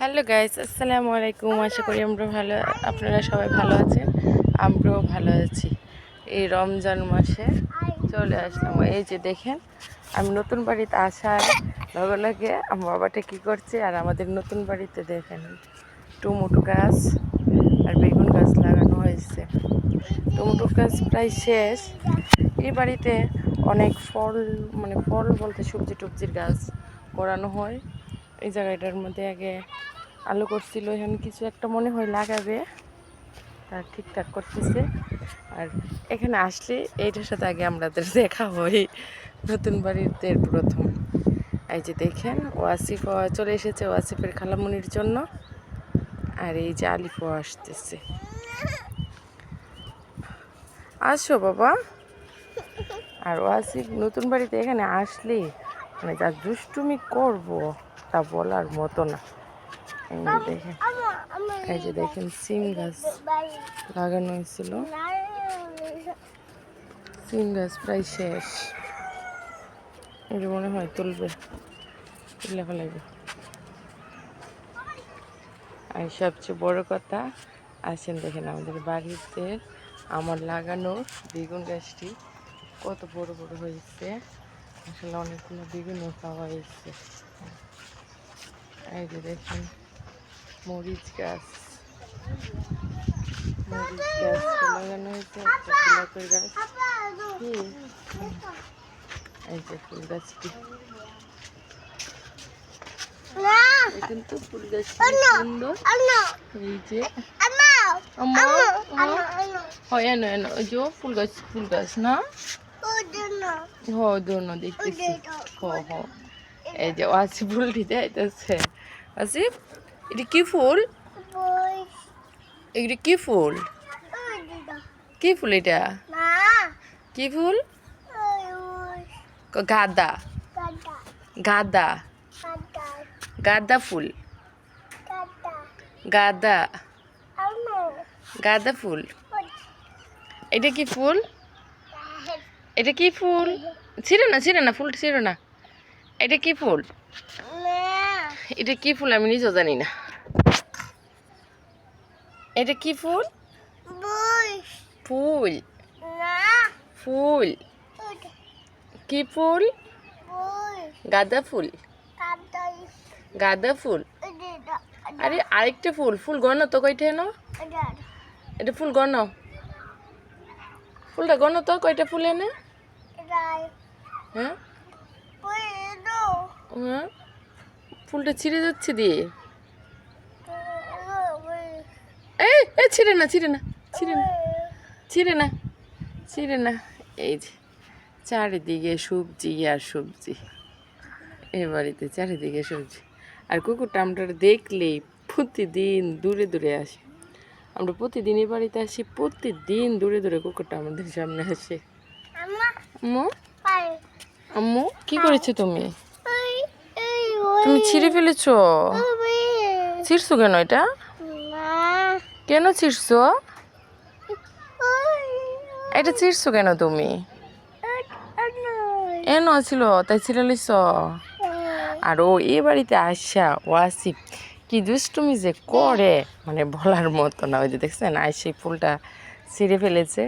Hello guys, আসসালামু আলাইকুম। আশা করি আমরা ভালো, আপনারা সবাই ভালো আছেন, আমরাও ভালো আছি। এই রমজান মাসে চলে আসলাম। এই যে দেখেন, আমি নতুন বাড়িতে আসার লগে লগে আমার বাবাটা কী করছে আর আমাদের নতুন বাড়িতে দেখেন, টমেটো গাছ আর বেগুন গাছ লাগানো হয়েছে। টমেটো গাছ প্রায় শেষ। এই বাড়িতে অনেক ফল মানে ফল বলতে সবজি টবজির গাছ করানো হয়। এই জায়গাটার মধ্যে আগে আলু করছিল, এখন কিছু একটা মনে হয় লাগাবে। তার ঠিকঠাক করতেছে। আর এখানে আসলে এইটার সাথে আগে আমাদের দেখা হয়। নতুন বাড়িতে প্রথম। এই যে দেখেন, ওয়াসিফ চলে এসেছে ওয়াসিফের খালামুনির জন্য। আর এই যে আলিফও আসতেছে। আসো বাবা। আর ওয়াসিফ নতুন বাড়িতে এখানে আসলে মানে যা দুষ্টুমি করব। তা বলার মতো না। এই দেখেন, এই যে দেখেন, সিম গাছ লাগানো হয়েছিল। সিম গাছ প্রায় শেষ। এটা মনে হয় তুলবে। তুলে ফেলাইবে। আর সবচেয়ে বড় কথা, আসেন দেখেন আমাদের বাড়িতে আমার লাগানো বেগুন গাছটি কত বড় বড় হয়েছে। আসলে অনেকগুলো বেগুনও খাওয়া হয়েছে এই যে দেখেন মরিচ গাছ। মরিচ গাছ লাগানো হয়েছে গোলাপের গাছ? এই যে ফুল গাছটি। দেখেন তো ফুল গাছটি সুন্দর। এই যে। হয় এনো ওই যে ফুল গাছ ফুল গাছ না? হ দেখতেছি। হ হ এই যে আসিফ ফুলটি যাইতেছে। আসিফ এটা কি ফুল? এটা কি ফুল? কি ফুল এটা? কি ফুল? গাঁদা। গাঁদা। গাঁদা ফুল। গাঁদা। গাঁদা ফুল। এটা কি ফুল? এটা কি ফুল? ছিঁড়ে না ছিঁড়ে না ফুল ছিঁড়ে না। এটা কি ফুল? এটা কি ফুল আমি নিজেও জানি না। এটা কি ফুল? ফুল। ফুল। কি ফুল? গাঁদা ফুল। গাঁদা ফুল। আরে আরেকটা ফুল ফুল গণ তো কয়টা এনো। এটা ফুল গণ ফুলটা গণ তো কয়টা ফুল এনে। হ্যাঁ? হ্যাঁ? ফুলটা ছিঁড়ে যাচ্ছে দিয়ে। এই এই ছিঁড়ে না ছিঁড়ে না ছিঁড়ে না ছিঁড়ে না ছিঁড়ে না। এই যে চারিদিকে সবজি আর সবজি। এ বাড়িতে চারিদিকে সবজি। আর কুকুরটা আমরা দেখলেই প্রতিদিন দূরে দূরে আসে। আমরা প্রতিদিন এই বাড়িতে আসি প্রতিদিন দূরে দূরে কুকুরটা আমাদের সামনে আসে। আম্মু আম্মু কি করেছ তুমি? তুমি ছিঁড়ে ফেলেছো? ছিঁড়ছো কেন এটা? কেন ছিঁড়ছো? এটা ছিঁড়ছো কেন তুমি? এন ছিল তাই ছিঁড়ে লিস আর ও এ বাড়িতে আসা ওয়াসিফ কি দুষ্টুমি যে করে মানে বলার মতো না। ওই যে দেখছেন আইসি ফুলটা ছিঁড়ে ফেলেছে।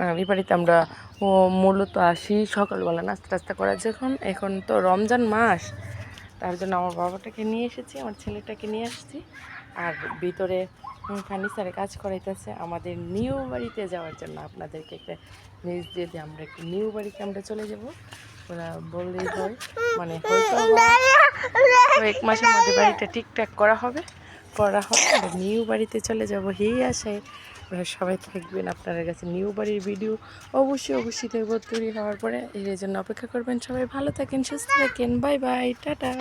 আর এই বাড়িতে আমরা ও মূলত আসি সকালবেলা নাস্তা টাস্তা করার যখন এখন তো রমজান মাস তার জন্য আমার বাবাটাকে নিয়ে এসেছি, আমার ছেলেটাকে নিয়ে আসছি। আর ভিতরে ফার্নিচারে কাজ করাইতেছে। আমাদের নিউ বাড়িতে যাওয়ার জন্য আপনাদেরকে একটা নিউজ দিয়ে দিয়ে আমরা একটু নিউ বাড়িতে আমরা চলে যাব। ওরা বললেই হয় মানে বা মাসের মধ্যে বাড়িটা ঠিকঠাক করা হবে করা হবে। নিউ বাড়িতে চলে যাব। হেই আশায় আপনারা সবাই থাকবেন, আপনাদের কাছে নিউ বাড়ির ভিডিও অবশ্যই অবশ্যই দেখব তৈরি হওয়ার পরে। এর জন্য অপেক্ষা করবেন সবাই। ভালো থাকেন, সুস্থ থাকেন। Bye bye, tata.